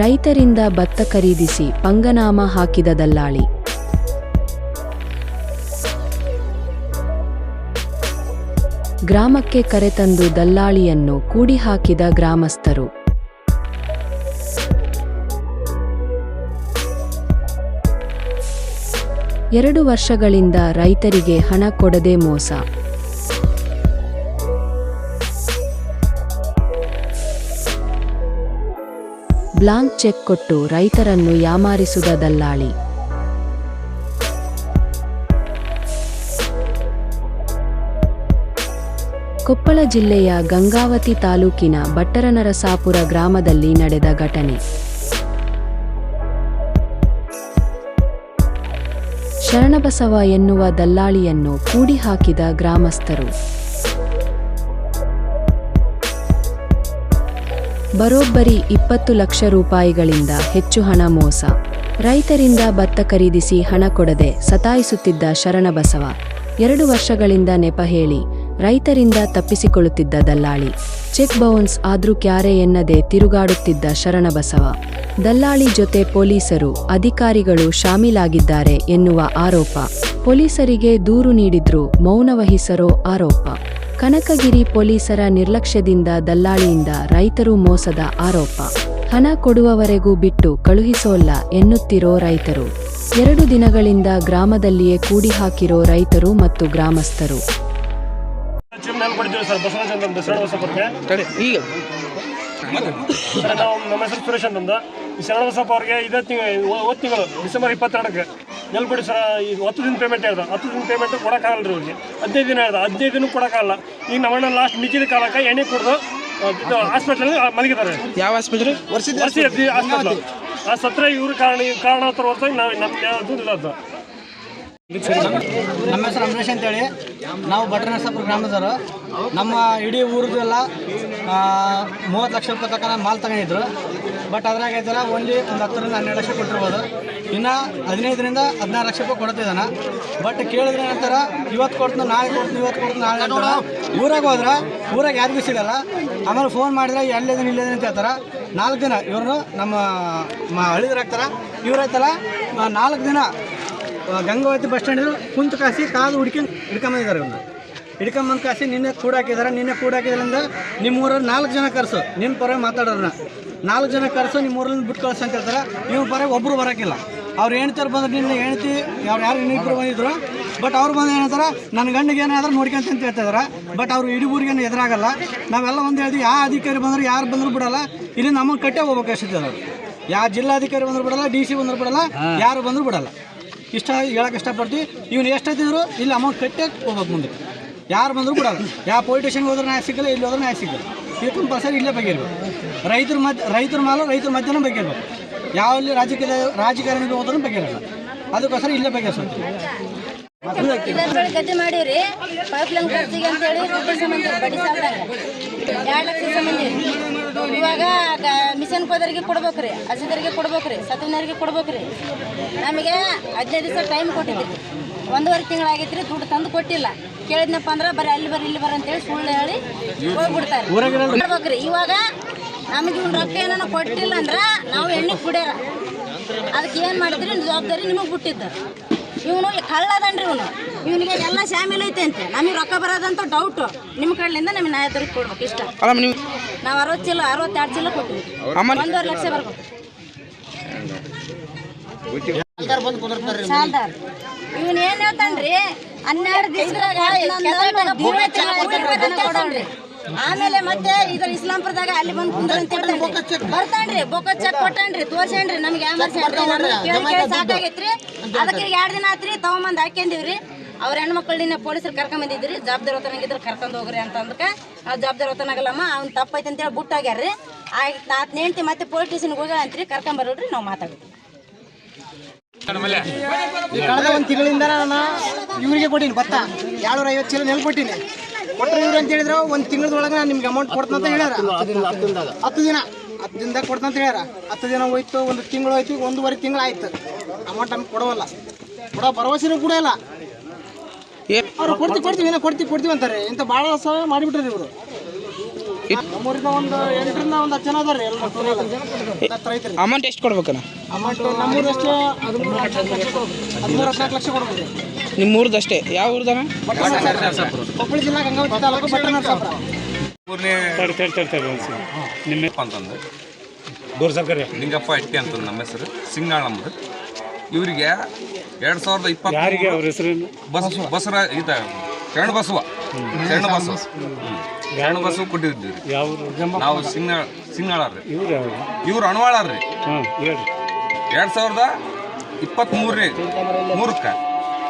ರೈತರಿಂದ ಭತ್ತ ಖರೀದಿಸಿ ಪಂಗನಾಮ ಹಾಕಿದ ದಲ್ಲಾಳಿ. ಗ್ರಾಮಕ್ಕೆ ಕರೆತಂದು ದಲ್ಲಾಳಿಯನ್ನು ಕೂಡಿ ಹಾಕಿದ ಗ್ರಾಮಸ್ಥರು. ಎರಡು ವರ್ಷಗಳಿಂದ ರೈತರಿಗೆ ಹಣ ಕೊಡದೆ ಮೋಸ. ಬ್ಲಾಂಕ್ ಚೆಕ್ ಕೊಟ್ಟು ರೈತರನ್ನು ಯಾಮಾರಿಸುವ ದಲ್ಲಾಳಿ. ಕೊಪ್ಪಳ ಜಿಲ್ಲೆಯ ಗಂಗಾವತಿ ತಾಲೂಕಿನ ಭಟ್ಟರನರಸಾಪುರ ಗ್ರಾಮದಲ್ಲಿ ನಡೆದ ಘಟನೆ. ಶರಣಬಸವ ಎನ್ನುವ ದಲ್ಲಾಳಿಯನ್ನು ಕೂಡಿ ಹಾಕಿದ ಗ್ರಾಮಸ್ಥರು. ಬರೋಬ್ಬರಿ ಇಪ್ಪತ್ತು ಲಕ್ಷ ರೂಪಾಯಿಗಳಿಂದ ಹೆಚ್ಚು ಹಣ ಮೋಸ. ರೈತರಿಂದ ಭತ್ತ ಖರೀದಿಸಿ ಹಣ ಕೊಡದೆ ಸತಾಯಿಸುತ್ತಿದ್ದ ಶರಣಬಸವ. ಎರಡು ವರ್ಷಗಳಿಂದ ನೆಪ ಹೇಳಿ ರೈತರಿಂದ ತಪ್ಪಿಸಿಕೊಳ್ಳುತ್ತಿದ್ದ ದಲ್ಲಾಳಿ. ಚೆಕ್ ಬೌನ್ಸ್ ಆದ್ರೂ ಕ್ಯಾರೆ ಎನ್ನದೆ ತಿರುಗಾಡುತ್ತಿದ್ದ ಶರಣಬಸವ. ದಲ್ಲಾಳಿ ಜೊತೆ ಪೊಲೀಸರು, ಅಧಿಕಾರಿಗಳು ಶಾಮೀಲಾಗಿದ್ದಾರೆ ಎನ್ನುವ ಆರೋಪ. ಪೊಲೀಸರಿಗೆ ದೂರು ನೀಡಿದ್ರೂ ಮೌನವಹಿಸರೋ ಆರೋಪ. ಕನಕಗಿರಿ ಪೊಲೀಸರ ನಿರ್ಲಕ್ಷ್ಯದಿಂದ ದಲ್ಲಾಳಿಯಿಂದ ರೈತರು ಮೋಸದ ಆರೋಪ. ಹಣ ಕೊಡುವವರೆಗೂ ಬಿಟ್ಟು ಕಳುಹಿಸೋಲ್ಲ ಎನ್ನುತ್ತಿರೋ ರೈತರು. ಎರಡು ದಿನಗಳಿಂದ ಗ್ರಾಮದಲ್ಲಿಯೇ ಕೂಡಿ ಹಾಕಿರೋ ರೈತರು ಮತ್ತು ಗ್ರಾಮಸ್ಥರು. ನಮ್ಮ ಹೆಸರು ಸುರೇಶ್ ಅಂತಂದು ಶರಣ ಬಸಪ್ಪ ಅವ್ರಿಗೆ ಇದೇ ತಿಂಗಳು ಡಿಸೆಂಬರ್ ಇಪ್ಪತ್ತೆರಡಕ್ಕೆ. ಎಲ್ಲಿ ಬಿಡಿ ಸರ್ ಈಗ ಹತ್ತು ದಿನ ಪೇಮೆಂಟ್ ಹೇಳ್ದ ಹತ್ತು ದಿನ ಪೇಮೆಂಟ್ ಕೊಡೋಕ್ಕಾಗಲ್ಲ ರೀ ಅವ್ರಿಗೆ. ಹದಿನೈದು ದಿನ ಹೇಳ್ದ ಹದಿನೈದು ದಿನ ಕೊಡೋಕ್ಕಾಗಲ್ಲ. ಈಗ ನಮ್ಮಣ್ಣ ಲಾಸ್ಟ್ ಮಿಕ್ಕಿದ ಕಾಲಕ್ಕೆ ಎಣ್ಣೆ ಕುಡ್ದು ಹಾಸ್ಪಿಟಲ್ ಹಾಸ್ಪಿಟ್ಲಲ್ಲಿ ಮಲಗಿದ್ದಾರೆ. ಯಾವ ಆಸ್ಪತ್ರೆ ವರ್ಷ ಹಾಸ್ಪಿಟ್ಲು ಆ ಸತ್ರ ಇವ್ರ ಕಾರಣ ಕಾರಣ ಹತ್ರ ಹೊರತಾಗಿ ನಾವು ನಮ್ಮ ಯಾವುದು ಇಲ್ಲ ಅದು. ನಮ್ಮ ಹೆಸರು ಅಂಬರೀಷ್ ಅಂತೇಳಿ. ನಾವು ಭಟ್ರನರಸಾಪುರ ಗ್ರಾಮದವರು. ನಮ್ಮ ಇಡೀ ಊರದೆಲ್ಲ ಮೂವತ್ತು ಲಕ್ಷ ರೂಪಾಯಿ ತಕ್ಕ ಮಾಲ್ ತಗೊಂಡಿದ್ರು. ಬಟ್ ಅದ್ರಾಗ ಐತಲ್ಲ ಓನ್ಲಿ ಒಂದು ಹತ್ತರಿಂದ ಹನ್ನೆರಡು ಲಕ್ಷ ಕೊಟ್ಟಿರ್ಬೋದು. ಇನ್ನು ಹದಿನೈದರಿಂದ ಹದಿನಾರು ಲಕ್ಷ ರೂಪಾಯಿ ಕೊಡ್ತಿದ್ದಾನೆ. ಬಟ್ ಕೇಳಿದ್ರೆ ಏನಂತಾರ, ಇವತ್ತು ಕೊಡ್ತೀನಿ, ನಾಳೆ ಕೊಡ್ತೀನಿ, ಇವತ್ತು ಕೊಡ್ತೀನಿ, ನಾಳೆ ನೋಡೋ ಊರಾಗ ಹೋದ್ರೆ, ಊರಾಗ ಯಾರಿಗೂ ಸಿಗಲ್ಲ. ಆಮೇಲೆ ಫೋನ್ ಮಾಡಿದ್ರೆ, ಎಲ್ಲಿದ್ದೀನಿ, ಇಲ್ಲಿದ್ದೀನಿ ಅಂತ ಹೇಳ್ತಾರೆ. ನಾಲ್ಕು ದಿನ ಇವರು ನಮ್ಮ ಹಳಿದ್ರಾಗ್ತಾರ ಇವ್ರು ಐತಲ್ಲ ನಾಲ್ಕು ದಿನ, ಗಂಗಾವತಿ ಬಸ್ ಸ್ಟ್ಯಾಂಡ್ ಕುಂತು ಕಾಸಿ ಕಾದು ಹುಡ್ಕೊಂಡು ಹಿಡ್ಕೊಂಬಂದಿದ್ದಾರೆ ಇವ್ರನ್ನ. ಹಿಡ್ಕೊಂಬಂದು ಕಾಸಿ ನಿನ್ನೆ ಕೂಡ ಹಾಕಿದಾರೆ ನಿನ್ನೆ ಕೂಡ ಹಾಕಿದ್ರಿಂದ ನಿಮ್ಮ ಊರಲ್ಲಿ ನಾಲ್ಕು ಜನ ಕರೆಸು ನಿಮ್ಮ ಪರ ಮಾತಾಡೋರನ್ನ ನಾಲ್ಕು ಜನ ಕರೆಸು ನಿಮ್ಮ ಊರಲ್ಲಿ ಬಿಟ್ಟು ಕಳ್ಸು ಅಂತ ಹೇಳ್ತಾರೆ. ನೀವು ಪರ ಒಬ್ಬರು ಬರೋಕ್ಕಿಲ್ಲ ಅವ್ರು ಹೇಳ್ತಾರೆ ಬಂದ್ರೆ ನಿನ್ನೆ ಹೆಣ್ತಿ ಅವ್ರು ಯಾರು ಇನ್ನಿಬ್ಬರು ಬಂದಿದ್ರು. ಬಟ್ ಅವ್ರು ಬಂದು ಏನಂತಾರೆ ನನ್ನ ಗಂಡಿಗೆ ಏನಾದರೂ ನೋಡ್ಕೊಂತ ಅಂತ ಹೇಳ್ತಿದಾರೆ. ಬಟ್ ಅವರು ಇಡೀ ಊರಿಗೇನು ಎದುರಾಗಲ್ಲ. ನಾವೆಲ್ಲ ಒಂದು ಹೇಳ್ತೀವಿ ಯಾವ ಅಧಿಕಾರಿ ಬಂದರೂ ಯಾರು ಬಂದರೂ ಬಿಡಲ್ಲ. ಇಲ್ಲಿ ನಮಗೆ ಕಟ್ಟೆ ಹೋಗ್ಬೇಕು ಅಷ್ಟಿದ್ದಾರೆ ಅವರು ಯಾವ ಜಿಲ್ಲಾಧಿಕಾರಿ ಬಂದರೂ ಬಿಡಲ್ಲ ಡಿ ಸಿ ಬಂದರೂ ಬಿಡಲ್ಲ ಯಾರು ಬಂದರೂ ಬಿಡಲ್ಲ. ಇಷ್ಟ ಹೇಳಕ್ಕೆ ಇಷ್ಟಪಡ್ತೀವಿ. ಇವ್ನು ಎಷ್ಟೈತಿದ್ರು ಇಲ್ಲಿ ಅಮೌಂಟ್ ಕಟ್ಟೆ ಹೋಗ್ಬೇಕು ಮುಂದೆ. ಯಾರು ಬಂದರೂ ಕೂಡ ಯಾವ ಪೊಲಿಟಿಷನ್ಗೆ ಹೋದ್ರೆ ನ್ಯಾಯ ಸಿಗಲ್ಲ, ಇಲ್ಲಿ ಹೋದ್ರೆ ನ್ಯಾಯ ಸಿಗಲ್ಲ. ಇದು ಕಂಪಲ್ಸರಿ ಇಲ್ಲೇ ಬಗೆಯಿರ್ಬೇಕು ರೈತರ ಮಧ್ಯ ರೈತರ ಮಾಲು, ರೈತರ ಮಧ್ಯನೂ ಬಗೆಯಿರ್ಬೇಕು ಯಾವಲ್ಲಿ ರಾಜಕೀಯ, ರಾಜಕಾರಣಿಗೆ ಹೋದ್ರೂ ಬಗೆಯಿರಲ್ಲ ಅದಕ್ಕೋಸ್ಕರ ಇಲ್ಲೇ ಬಗೆಹರಿಸ್ಬೇಕು ಸ್ವಲ್ಪ ಗದ್ದೆ ಮಾಡೀವ್ರಿ. ಪೈಪ್ ಲೈನ್ ಖರ್ಚಿಗೆ ಅಂತೇಳಿ ದುಡ್ಡು ಸಂಬಂಧ, ಬಡ್ಡಿ ಸಾಲದಾಗ. ಎರಡು ಲಕ್ಷ ಸಂಬಂಧ ಇವಾಗ ಮಿಷನ್ ಪದರಿಗೆ ಕೊಡ್ಬೇಕ್ರಿ ಹಸಿದರಿಗೆ ಕೊಡ್ಬೇಕ್ರಿ ಸತ್ತಿನವರಿಗೆ ಕೊಡ್ಬೇಕ್ರಿ. ನಮಗೆ ಹದಿನೈದು ದಿವಸ ಟೈಮ್ ಕೊಟ್ಟಿದ್ರಿ. ಒಂದೂವರೆ ತಿಂಗಳಾಗೈತ್ರಿ, ದುಡ್ಡು ತಂದು ಕೊಟ್ಟಿಲ್ಲ. ಕೇಳಿದ್ನಪ್ಪ ಅಂದ್ರೆ ಬರೀ ಅಲ್ಲಿ ಬರ್ರಿ ಇಲ್ಲಿ ಬರ ಅಂತೇಳಿ ಸುಳ್ಳು ಹೇಳಿ ಹೋಗ್ಬಿಡ್ತಾರೆ. ಇವಾಗ ನಮಗೆ ಇವ್ನ ರೊಕ್ಕ ಏನಾನ ಕೊಟ್ಟಿಲ್ಲ ಅಂದ್ರೆ ನಾವು ಎಣ್ಣೆ ಕುಡಿಯಾರ. ಅದಕ್ಕೆ ಏನು ಮಾಡಿದ್ರಿ ಜವಾಬ್ದಾರಿ ನಿಮಗೆ ಬಿಟ್ಟಿದ್ದ ಇವನು ಕಳ್ಳದನ್ರಿ ಇವನು. ಇವನಿಗೆ ಎಲ್ಲ ಶಾಮಿಲ್ ಐತೆ ಅಂತೆ. ನಮಗೆ ರೊಕ್ಕ ಬರೋದಂತ ಡೌಟು ನಿಮ್ಮ ಕಡೆಯಿಂದ ನಮಗೆ ನ್ಯಾಯ ದೊರಕಿ ಕೊಡ್ಬೇಕು ಇಷ್ಟ. ನೀವು ಅರವತ್ತು ಚೀಲ ಅರವತ್ತೆರಡು ಚೀಲ ಕೊಟ್ಟಿವಿ ಒಂದೂವರೆ ಲಕ್ಷ ಬರ್ಬೇಕು. ಸಾಲ್ದಾರ್. ಇವನ್ ಏನ್ ಹೇಳ್ತಾನ್ರಿ ಹನ್ನೆರಡು ಆಮೇಲೆ ಮತ್ತೆ ಇದ್ರ ಇಸ್ಲಾಂಪುರದಾಗ ಅಲ್ಲಿ ಬಂದು ಕುಂದ್ರಂತ ಬರ್ತಾನ್ರಿ ಬೊಕ್ಕ ಚೆಕ್ ಕೊಟ್ಟಾನ್ರಿ ತೋರ್ಸೇನ್ರಿ ನಮ್ಗೆ ಸಾಕಾಗೈತ್ರಿ. ಅದಕ್ಕೆ ಎರಡು ದಿನ ಆತ್ರಿ ತಗೊಂಬಂದ್ ಹಾಕ್ಯಂದಿವ್ರಿ ಅವ್ರ ಹೆಣ್ಮಕ್ಳಿನ ಪೊಲೀಸರು ಕರ್ಕೊಂಡ್ ಬಂದಿದ್ರಿ ಜವಾಬ್ದಾರಿ ಹೊತ್ತನಾಗಿದ್ರೆ ಕರ್ಕೊಂಡ್ ಹೋಗ್ರಿ ಅಂತ ಅಂದಕ್ಕೆ ನಾವು ಜವಾಬ್ದಾರಿ ಹೊತ್ತನಾಗಲ್ಲಮ್ಮ ಅವ್ನು ತಪ್ಪೈತೆ ಅಂತ ಹೇಳಿ ಹೋಗ್ಯಾರ್ರಿ ಆಯ್ತು ನಾತ್ ನೇಂತಿ ಮತ್ತೆ ಪೊಲೀಸ್ ಸ್ಟೇಷನ್ಗೆ ಹೋಗ್ಯಾಳ ಅಂತ್ರಿ ಕರ್ಕೊಂಡ್ ಬರೋಡ್ರಿ ನಾವು ಮಾತಾಡ್ತೀವಿ. ಕಳೆದ ಒಂದು ತಿಂಗಳಿಂದ ನಾನು ಇವರಿಗೆ ಕೊಟ್ಟೀನಿ, ಭತ್ತ. ಏಳ್ನೂರ ಐವತ್ತು ಚೀಲ ನೆಲ್ ಕೊಟ್ಟೀನಿ. ಕೊಟ್ಟರೆ ಇವ್ರು ಅಂತ ಹೇಳಿದ್ರು, ಒಂದು ತಿಂಗಳದೊಳಗೆ ನಾನು ನಿಮ್ಗೆ ಅಮೌಂಟ್ ಕೊಡ್ತಂತ ಹೇಳ್ಯಾರ. ಹತ್ತು ದಿನ. ಹತ್ತು ದಿನದಾಗ ಕೊಡ್ತಂತ ಅಂತ ಹೇಳ್ಯಾರ. ಹತ್ತು ದಿನ ಹೋಯ್ತು, ಒಂದು ತಿಂಗಳು ಹೋಯ್ತು, ಒಂದೂವರೆ ತಿಂಗಳು ಆಯ್ತು. ಅಮೌಂಟ್ ನಮ್ಗೆ ಕೊಡೋಲ್ಲ ಕೊಡೋ ಭರವಸೆನೂ ಕೂಡ ಇಲ್ಲ. ಅವ್ರು ಕೊಡ್ತೀವಿ ಕೊಡ್ತೀವಿ ಏನೋ ಕೊಡ್ತೀವಿ ಕೊಡ್ತೀವಿ ಅಂತಾರೆ. ಇಂಥ ಭಾಳ ಸಹ ಮಾಡಿಬಿಟ್ರಿ ಇವರು. ಅಮೌಂಟ್ ಎಷ್ಟು ಕೊಡ್ಬೇಕಣ್ಣ? ನಿಮ್ಮ ಊರ್ದಷ್ಟೇ. ಯಾವ ಊರ್ದಣ್ಣ ಕೊಪ್ಪಳ ಜಿಲ್ಲಾ ಗಂಗಾವತಿ ತಾಲೂಕು ಬಟ್ಟೆ ನರಸಾಪುರ ತಡಿ ತಡಿ ತಡಿ ತಡಿ ಒಂದು ಸಲ. ನಿಮ್ಮ ಅಂತಂದ್ರೆ ದೂರ ಸರ್ಕಾರಿ ಲಿಂಗಪ್ಪ ಇಟ್ಟಿ ಅಂತ ನಮ್ಮ ಹೆಸರು. ಸಿಂಗಾಳ ನಮ್ದು ಇವರಿಗೆ ಎರಡು ಸಾವಿರದ ಇಪ್ಪತ್ತು ಯಾರಿಗೆ ಅವ್ರ ಹೆಸರೇನು? ಬಸ್ ಬಸರ ಈತ ಶರಣ ಬಸವ. ಶರಣ ಬಸವ. ಕೊಟ್ಟಿದ್ದೀವಿ ಯಾವ ನಾವು ಇವ್ರು ಯಾವ ಇವ್ರು ಅಣವಾಳಾರ್ರಿ ಹಾಂ ಹೇಳ್ರಿ. ಎರಡು ಸಾವಿರದ ಇಪ್ಪತ್ತ್ಮೂರನೇ ಮೂರಕ್ಕೆ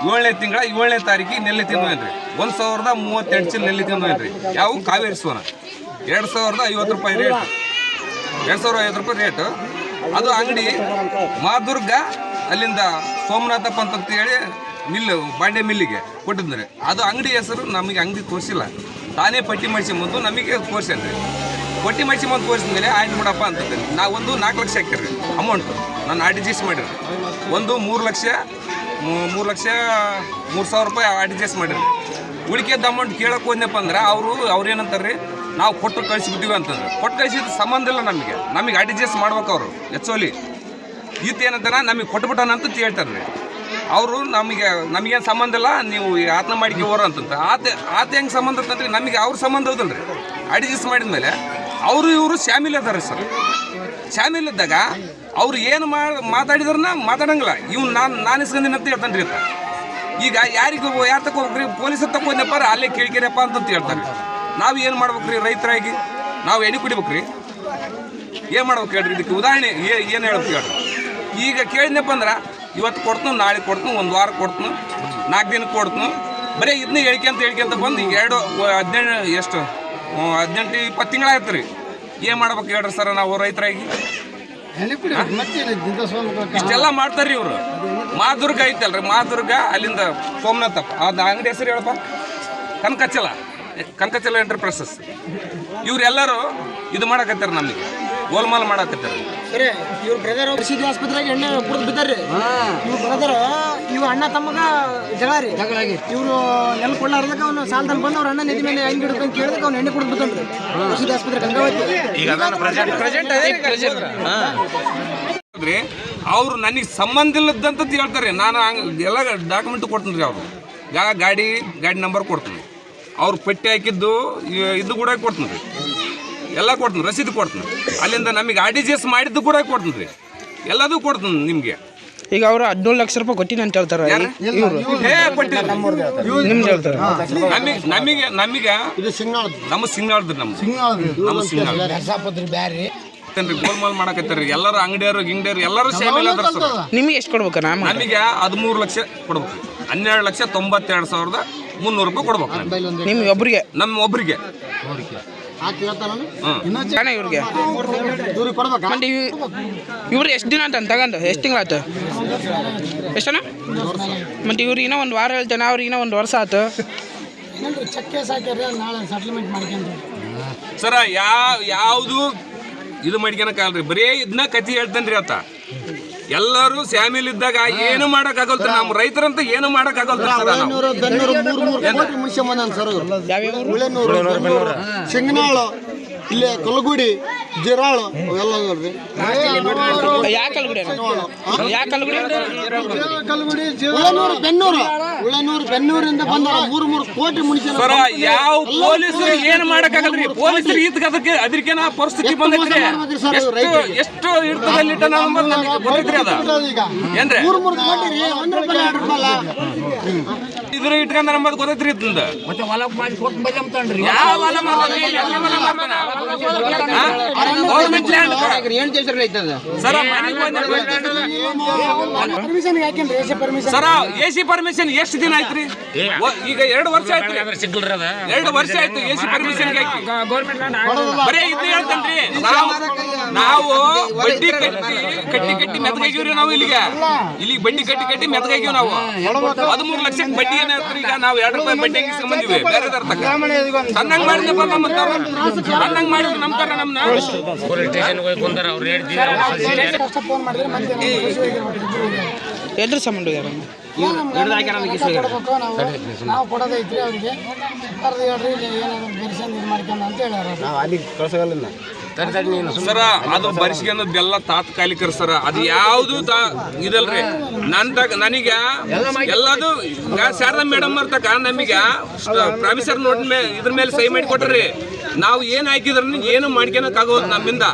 ಏಳನೇ ತಿಂಗಳ ಏಳನೇ ತಾರೀಕಿಗೆ ನೆಲ್ಲಿ ತಿಂದ್ವೇನ್ರಿ ಒಂದು ಸಾವಿರದ ಮೂವತ್ತೆಂಟು ಚಿಲ್ ನೆಲ್ಲಿ ತಿಂದ್ವೇನ್ರಿ ಯಾವ? ಕಾವೇರಿ ಸೋನ ಎರಡು ಸಾವಿರದ ಐವತ್ತು ರೂಪಾಯಿ ರೇಟ್. ಎರಡು ಸಾವಿರದ ಐವತ್ತು ರೂಪಾಯಿ ರೇಟು. ಅದು ಅಂಗಡಿ ಮಾದುರ್ಗ ಅಲ್ಲಿಂದ ಸೋಮನಾಥಪ್ಪ ಅಂತ ಹೇಳಿ ಮಿಲ್ಲು ಬಾಂಡೆ ಮಿಲ್ಲಿಗೆ ಕೊಟ್ಟಿದ್ರಿ ಅದು ಅಂಗಡಿ ಹೆಸರು ನಮಗೆ ಅಂಗಡಿ ತೋರಿಸಿಲ್ಲ. ತಾನೇ ಪಟ್ಟಿ ಮಾಡಿಸ್ಕೊಂಬಂದು ನಮಗೆ ತೋರಿಸ್ಯಾನ್ರಿ ಪಟ್ಟಿ ಮಾಡಿಸ್ಕೊಂಬಂದು ತೋರಿಸಿದ ಮೇಲೆ ಆಯ್ತು ಬಿಡಪ್ಪ ಅಂತಂದ್ರೆ ನಾವು ಒಂದು ನಾಲ್ಕು ಲಕ್ಷ ಹಾಕಿರಿ ಅಮೌಂಟು ನಾನು ಆರ್ ಟಿ ಮಾಡಿರಿ ಒಂದು ಮೂರು ಲಕ್ಷ ಮೂರು ಲಕ್ಷ, ಮೂರು ಸಾವಿರ ರೂಪಾಯಿ ಆರ್ ಟಿ ಜಿ ಎಸ್ ಮಾಡಿರಿ ಉಳಿಕೆದ್ದು ಅಮೌಂಟ್ ಕೇಳಕ್ಕೆ ಹೋದ್ನಪ್ಪ ಅಂದ್ರೆ ಅವರು, ಅವ್ರು ಏನಂತಾರೆ ನಾವು ಕೊಟ್ಟು ಕಳಿಸಿಬಿಟ್ಟಿವಿ ಅಂತಂದ್ರೆ. ಕೊಟ್ಟು ಕಳಿಸಿದ ಸಂಬಂಧ ಇಲ್ಲ ನಮಗೆ. ನಮಗೆ ಆರ್ ಟಿ ಮಾಡ್ಬೇಕು ಅವರು ಎಚ್ಚೋಲಿ ಈತ ಏನಂತಾರ? ನಮಗೆ ಕೊಟ್ಬಿಟ್ಟಾನ ಅಂತ ಹೇಳ್ತಾರೆ ರೀ ಅವರು ನಮಗೆ, ನಮಗೇನು ಸಂಬಂಧ ಇಲ್ಲ, ನೀವು ಆತ್ಮ ಮಾಡಿಕೆ ಹೋರ ಅಂತಂತ. ಆತ ಆತ ಹೆಂಗೆ ಸಂಬಂಧ ಅಂತಂದ್ರೆ ನಮಗೆ ಅವ್ರ ಸಂಬಂಧ ಹೌದಲ್ಲ ರೀ ಅಡಿಜಿಸ್ ಮಾಡಿದ ಮೇಲೆ ಅವರು ಇವರು ಶಾಮಿಲ್ ಅದಾರೆ ಸರ್. ಶಾಮಿಲ್ ಇದ್ದಾಗ ಅವ್ರು ಏನು ಮಾತಾಡಿದ್ರನ್ನ ಮಾತಾಡಂಗಿಲ್ಲ. ಇವ್ನು ನಾನು ನಾನು ಇಸ್ಕೊಂಡಿನ ಅಂತ ಹೇಳ್ತಾನೆ ರೀ ಈಗ ಯಾರಿಗೂ ಯಾರು ತಗೋಬೇಕ್ರಿ ಪೊಲೀಸರು ತಗೊಂಡಪ್ಪ ಅಲ್ಲೇ ಕೇಳ್ಕಿರಪ್ಪ ಅಂತ ಹೇಳ್ತಾರೆ ನಾವು ಏನು ಮಾಡ್ಬೇಕ್ರಿ ರೈತರಾಗಿ? ನಾವು ಎಣ್ಣೆ ಕುಡಿಬೇಕ್ರಿ? ಏನು ಮಾಡ್ಬೇಕು ಹೇಳ್ರಿ ಇದಕ್ಕೆ? ಉದಾಹರಣೆ ಏನು ಹೇಳ್ಬೇಕು ಹೇಳ್ರಿ? ಈಗ ಕೇಳಿದ್ನಪ್ಪ ಅಂದ್ರೆ ಇವತ್ತು ಕೊಡ್ತು ನಾಳೆ ಕೊಡ್ತು ಒಂದು ವಾರ ಕೊಡ್ತು ನಾಲ್ಕು ದಿನಕ್ಕೆ ಕೊಡ್ತು ಬರೀ ಇದನ್ನ ಹೇಳಿಕೆ ಅಂತ ಹೇಳಿಕೆ ಅಂತ ಬಂದು ಎರಡು ಹದಿನೆಂಟು ಎಷ್ಟು ಹದಿನೆಂಟು ಇಪ್ಪತ್ತು ತಿಂಗಳಾಯ್ತು ರೀ. ಏನು ಮಾಡ್ಬೇಕು ಹೇಳ್ರಿ ಸರ್ ನಾವು ರೈತರಾಗಿ? ಇಷ್ಟೆಲ್ಲ ಮಾಡ್ತಾರ್ರಿ ಇವರು. ಮಾದುರ್ಗ ಐತಲ್ರಿ ಮಾದುರ್ಗ ಅಲ್ಲಿಂದ ಸೋಮನಾಥಪ್ಪ. ಅದು ಅಂಗಡಿ ಹೆಸರು ಹೇಳಪ್ಪ. ಕನಕಚಲ ಕನಕಚಲ ಎಂಟರ್ಪ್ರೈಸಸ್. ಇವರೆಲ್ಲರೂ ಇದು ಮಾಡಕತ್ತಾರ ನಮಗೆ. ಗೋಲ್ಮಾಲ್ ಮಾಡಕತ್ತಾರ. ಸರಿ ಇವ್ರ ಬ್ರದರ್ ಪ್ರಸಿದ್ಧಿ ಆಸ್ಪತ್ರೆಗೆ ಎಣ್ಣೆ ಕುಡಿದು ಬಿದ್ದಾರ್ರಿ. ಇವ್ರ ಬ್ರದರ್ ಇವ್ ಅಣ್ಣ ತಮ್ಮಗ ಜಗಳ ರೀ. ಇವ್ರು ನೆಲ ಕೊಳ್ಳಾರ್ದಕ್ಕೆ ಅವ್ನು ಸಾಲದಲ್ಲಿ ಬಂದು ಅವ್ರ ಅಣ್ಣ ನೆದಿ ಮೇಲೆ ಹೆಂಗ್ ಹಿಡಿದು ಅಂತ ಕೇಳಿದಕ್ಕೆ ಅವ್ನು ಎಣ್ಣೆ ಕುಡಿದು ಬಿದ್ದಾನ್ರಿ. ಪ್ರಸಿದ್ಧಿ ಆಸ್ಪತ್ರೆ ಗಂಗಾವತಿ ಪ್ರೆಸೆಂಟ್ ಅದೇ ಪ್ರೆಸೆಂಟ್ ಅಂದ್ರೆ ಅವ್ರು ನನಗೆ ಸಂಬಂಧ ಇಲ್ಲದಂತ ಹೇಳ್ತಾರೆ. ನಾನು ಹಂಗ್ ಎಲ್ಲ ಡಾಕ್ಯುಮೆಂಟ್ ಕೊಡ್ತೀನಿ ರೀ ಅವರು ಗಾಡಿ ಗಾಡಿ ನಂಬರ್ ಕೊಡ್ತೀನಿ ಅವ್ರು ಪಟ್ಟಿ ಹಾಕಿದ್ದು ಇ- ಇದು ಕೂಡ ಕೊಡ್ತೀನಿ ರೀ ಎಲ್ಲ ಕೊಡ್ತೀನಿ ರಸೀದಿ ಕೊಡ್ತೀನಿ. ಅಲ್ಲಿಂದ ನಮಗೆ ಆರ್ ಡಿ ಜಿ ಎಸ್ ಮಾಡಿದ್ದು ಕೂಡ ಕೊಡ್ತೀನಿ ರೀ. ಎಲ್ಲದೂ ಕೊಡ್ತೀನಿ ನಿಮಗೆ. ಈಗ ಅವರು ಹದಿನೇಳು ಲಕ್ಷ ರೂಪಾಯಿ ಕೊಟ್ಟಿನಿ ಅಂತ ಹೇಳ್ತಾರೆ. ನಿಮ್ದು ಹೇಳ್ತಾರೆ. ನಮಗೆ ನಮಗೆ ನಮಗೆ ನಮ್ಮ ಸಿಂಗಾಳ್ದ್ರಿ ನಮ್ದು. ನಮ್ಮ ಸಿಂಗಾಳ ಗೋಲ್ಮಾಲ್ ಮಾಡಕತ್ತಾರ? ಎಲ್ಲರೂ ಅಂಗಡಿಯವರು ಗಿಂಗಡಿಯವರು ಎಲ್ಲರೂ ಶಾಮಿಲ್ ಅದಾರ ಸರ್ ನಿಮಗೆ ಎಷ್ಟು ಕೊಡ್ಬೇಕು ನಾನು ನಮಗೆ ಹದಿಮೂರು ಲಕ್ಷ ಕೊಡ್ಬೇಕು. ಹನ್ನೆರಡು ಲಕ್ಷ ತೊಂಬತ್ತೆರಡು ಸಾವಿರದ ಮುನ್ನೂರು ರೂಪಾಯಿ ಕೊಡ್ಬೇಕು ನಿಮ್ಗೆ. ಒಬ್ರಿಗೆ. ನಮ್ಮ ಒಬ್ರಿಗೆ. ಅಣ್ಣ ಇವ್ರಿಗೆ. ಇವ್ರು ಎಷ್ಟು ದಿನ ಅಂತ ತಗೊಂಡು? ಎಷ್ಟು ತಿಂಗಳಾಯ್ತು ಎಷ್ಟನ ಮತ್ತೆ ಇವ್ರಿಗೆ ಇನ್ನೂ ಒಂದು ವಾರ ಹೇಳ್ತಾನೆ ಅವ್ರಿಗೆ ಇನ್ನೂ ಒಂದು ವರ್ಷ ಆಯ್ತು ಸರ ಯಾವ ಯಾವುದು ಇದು ಮಾಡ್ಕೊಳಕ್ಕಾಗಲ್ರಿ ಬರೀ ಇದನ್ನ ಕತಿ ಹೇಳ್ತಾನ್ರಿ ಆತ ಎಲ್ಲರೂ ಸ್ಯಾಮಿಲ್ ಇದ್ದಾಗ ಏನು ಮಾಡಕ್ಕಾಗಲ್ತ? ನಮ್ಮ ರೈತರಂತ ಏನು ಮಾಡಕ್ ಆಗಲ್ತ? ಉಳೆನೂರು ಸಿಂಗನಾಳು ಇಲ್ಲೇ ಕಲಗುಡಿ ಜಿರಾಳು ಅವೆಲ್ಲ ನೋಡ್ರಿ. ಯಾ ಕಲ್ಗುಡಿ ಅಣ್ಣ? ಯಾ ಕಲ್ಗುಡಿ ಕಲಗುಡಿ ಉಳೆನೂರು ಬೆನ್ನೂರು. ಉಳೆನೂರು ಬೆನ್ನೂರಿಂದ ಬಂದ ಮೂರು ಮೂರು ಕೋಟಿ ಮುನಿಸಿನ ಸರ ಯಾವ ಪೊಲೀಸರು ಏನು ಮಾಡಕ್ಕಾಗಲ್ರಿ? ಪೊಲೀಸರು ಇದಕ್ಕೆ ಅದಕ್ಕೆ ಅದಕ್ಕೆನ ಪರಿಸ್ಥಿತಿ ಬಂದೈತ್ರಿ? ಎಷ್ಟು ಇರ್ತದಲ್ಲಿ ಇಟ್ಟ ನಮಗೆ ಅದ? ಏನ್ರಿ ಮೂರು ಮೂರು ಕೋಟಿ ರೀ ಒಂದ್ ರೂಪಾಯಿ ಎರಡು ರೂಪಾಯಿ ಅಲ್ಲ. ಇದ್ರ ಇಟ್ಕೊಂಡ ನಮ್ಮದು ಗೊತ್ತೈತ್ರಿ ಇದ್ದಿಂದ ಯಾವ ಹೊಲ ಮಾಡ್ತಾನೆ? ಎಲ್ಲ ಹೊಲ ಮಾಡ್ತಾನೆ? ಹಾ? Government land ಸರ ಮನೆಗ್ ಬಂದ- ಪರ್ಮಿಷನ್ ಯಾಕೆಂದ್ರೆ A permission sir A C permission ಎಷ್ಟು ದಿನ ಆಯ್ತ್ರಿ? ಒ- ಈಗ ಎರಡು ವರ್ಷ ಆಯ್ತ್ರಿ. ಎರಡು ವರ್ಷ ಆಯ್ತು ಎ ಸಿ ಪರ್ಮಿಷನ್ ಬರೇ ಇದು ಹೇಳ್ತೇನ್ರಿ. ನಾವು ನಾವು ಬಡ್ಡಿ ಕಟ್ಟಿ ಕಟ್ಟಿ ಕಟ್ಟಿ ಮೆತ್ಗಾಗಿವ್ರಿ ನಾವು ಇಲ್ಲಿಗೆ. ಇಲ್ಲಿ ಬಡ್ಡಿ ಕಟ್ಟಿ ಕಟ್ಟಿ ಮೆತ್ಗಾಗಿವ್ ನಾವು. ಹದಿಮೂರು ಲಕ್ಷಕ್ಕೆ ಬಡ್ಡಿ ಏನಾಯ್ತು ಈಗ ನಾವು ಎರಡು ರೂಪಾಯಿ ಬಡ್ಡಿ ಬಂದಿವಿ ಬೇರೆ ತರ್ತಕ್ಕ ತನ್ನಂಗ್ ಮಾಡಿದ್ನಪ್ಪ ನಮ್ಮ ಸಣ್ಣಂಗ್ ಮಾಡಿದ್ರು ನಮ್ಮ ತರ ನಮ್ನ? ಫೋನ್ ಮಾಡಿದ್ರೆ ನಮ್ಮ ಆಗಿರ್ಬೇಕು ಇಬ್ರು. ಎದ್ರ ಸಂಬಂಧ ನಾವು ನಾವು ಕೊಡೋದೈತ್ರಿ ಅವರಿಗೆ. ಕರೆದು ಹೇಳ್ರಿ ಇಲ್ಲಿ ಏನಾದ್ರು ಬೆರ್ಸಂದು ಇದು ಮಾಡ್ಕೊಂಡು ಅಂತ ಹೇಳ್ಯಾರ ಸರ, ಅದು ಬರ್ಸ್ಕೊಂಡದ್ದೆಲ್ಲ ತಾತ್ಕಾಲಿಕರ ಸರ. ಅದು ಯಾವುದು ಇದಲ್ರಿ. ನನ್ ತಗ ನನಗ ಎಲ್ಲದು ಶಾರದಾ ಮೇಡಮ್ ತಕ ನಮಗ ಪ್ರಾಮಿಸರ್ ನೋಟ್ ಮೇಲೆ ಇದ್ರ ಮೇಲೆ ಸಹಿ ಮಾಡಿ ಕೊಟ್ರಿ ನಾವು ಏನ್ ಹಾಕಿದ್ರ ಏನು ಮಾಡ್ಕೊಳಕ್ ಆಗೋದು ನಮ್ಮಿಂದ.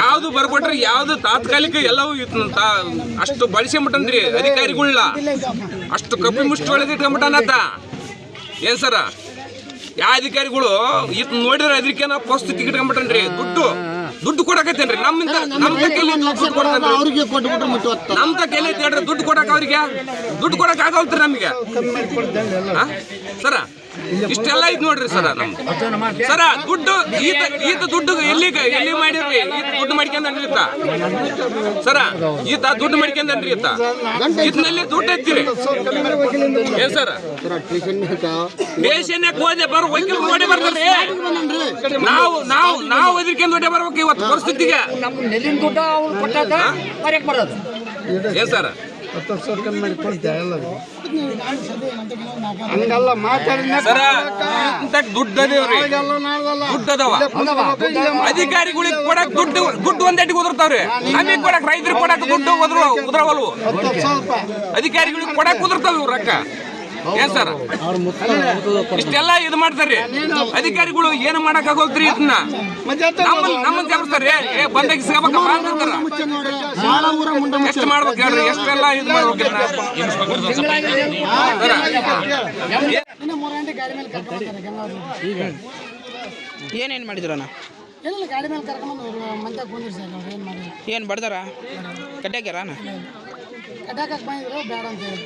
ಯಾವ್ದು ಬರ್ಕೊಟ್ರಿ ಯಾವ್ದು ತಾತ್ಕಾಲಿಕ ಎಲ್ಲವೂ ಅಷ್ಟು ಬಳಸ್ಕೊಂಬಿಟ್ಟನ್ರಿ ಅಧಿಕಾರಿಗಳನ್ನ ಅಷ್ಟು ಕಪ್ಪಿ ಮುಷ್ಟಿ ಒಳಗೆ ಇಟ್ಕೊಂಬಿಟ್ಟನತ್ತ ಏನ್ ಸರ? ಯಾವ ಅಧಿಕಾರಿಗಳು ಇತ್ ನೋಡಿದ್ರೆ ಅದಕ್ಕೆ ನಾವು ಟಿಕೆಟ್ ಕಂಬಿಟ್ರಿ ದುಡ್ಡು. ದುಡ್ಡು ಕೊಡಕತ್ತೇನ್ರಿ? ನಮ್ಮಿಂದ ನಮ್ ತಕ್ಕಲ್ಲಿ ದುಡ್ಡು ಕೊಡ್ತಾನ್ರಿ? ಅವ್ರಿಗೆ ಕೊಟ್ಬಿಟ್ರೆ ಮುಟ್ಟು ಹೊತ್ತ. ನಮ್ ತಕ್ಕ ಎಲ್ಲಿ ಐತಿ ಹೇಳ್ರಿ ದುಡ್ಡು ಕೊಡಕ್ ಅವ್ರಿಗೆ. ದುಡ್ಡು ಕೊಡಕ್ ಆಗಲ್ತ್ರಿ ನಮಗೆ? ಸರ? ಇಷ್ಟೆಲ್ಲ ಐತ್ ನೋಡ್ರಿ ಸರ ನಮ್ ಸರ ದುಡ್ಡು ಈತ ಈತ ದುಡ್ಡು ಎಲ್ಲಿ ಎಲ್ಲಿ ಮಾಡಿರ್ರಿ? ಈತ ದುಡ್ಡು ಮಾಡ್ಕೊಂಡ್ರಿ ಈತ ಸರ ಈತ ದುಡ್ಡು ಮಾಡ್ಕೊಂಡ್ರಿ ಈತ ಇದ್ನಲ್ಲಿ ದುಡ್ಡು ಐತಿರಿ ಏನ್ ಸರ? ದೇಶನ್ಯಾಗ ಹೋದೆ ಬರೋ ವಕೀಲ್ ನೋಡಿ ಬರ್ತಾರೆ ನಾವು ನಾವು ನಾವು ಅದಕ್ಕೆ ನೋಡಿ ಬರ್ಬೇಕು ಇವತ್ತು ಪರಿಸ್ಥಿತಿಗೆ. ಏನ್ ಸರ್ ಹತ್ತು ಸಾವಿರ ಕಮ್ಮಿ ಮಾಡಿ ಸರ್? ಹಂಗಲ್ಲ ಮಾತಾಡಿದ ಅಧಿಕಾರಿಗಳಿಗೆ ಕೊಡಕ್ ದುಡ್ಡು ದುಡ್ಡು ಒಂದೆಟ್ಟಿಗೆ ಉದುರ್ತಾವ್ರಿ. ನಮಗೆ ಕೊಡಕ್ ರೈತರಿಗೆ ಕೊಡಕ್ ದುಡ್ಡು ಉದ್ರ ಉದ್ರವಲ್ವು. ಅಧಿಕಾರಿಗಳಿಗೆ ಕೊಡಕ್ ಉದುರ್ತಾವ ಇವ್ರ ರೊಕ್ಕ. ಏನ್ ಸರ್? ಇಷ್ಟೆಲ್ಲ ಇದು ಮಾಡ್ತಾರ್ರಿ. ಅಧಿಕಾರಿಗಳು ಏನು ಮಾಡಕ್ ಆಗೋಲ್ತ್ರಿ ಇದನ್ನ? ನಮ್ಮ ನಮ್ಮನ್ನ ಜಬರ್ಸ್ತಾರ್ರಿ ಏ ಬಂದಾಗ ಸಿಗಬೇಕಪ್ಪ ಎಷ್ಟು ಮಾಡ್ಬೇಕು ಹೇಳ್ರಿ? ಎಷ್ಟೆಲ್ಲ ಇದು ಮಾಡ್ಬೇಕು ಏನೇನು ಮಾಡಿದ್ರಣ್ಣ ಏನಿಲ್ಲ ಗಾಡಿ ಮೇಲೆ ಕರ್ಕೊಂಬಂದು ಮಂತ್ಯಾಗ ಕುಂದಿರಿ ಸರ್ ಅವ್ರು. ಏನು ಏನು ಬಡ್ದಾರ? ಕಟ್ಟಾಕ್ಯಾರ ಕಟ್ಟಾಕಕ್ಕೆ ಬಂದಿದ್ರು ಬೇಡ ಅಂತ ಹೇಳಿ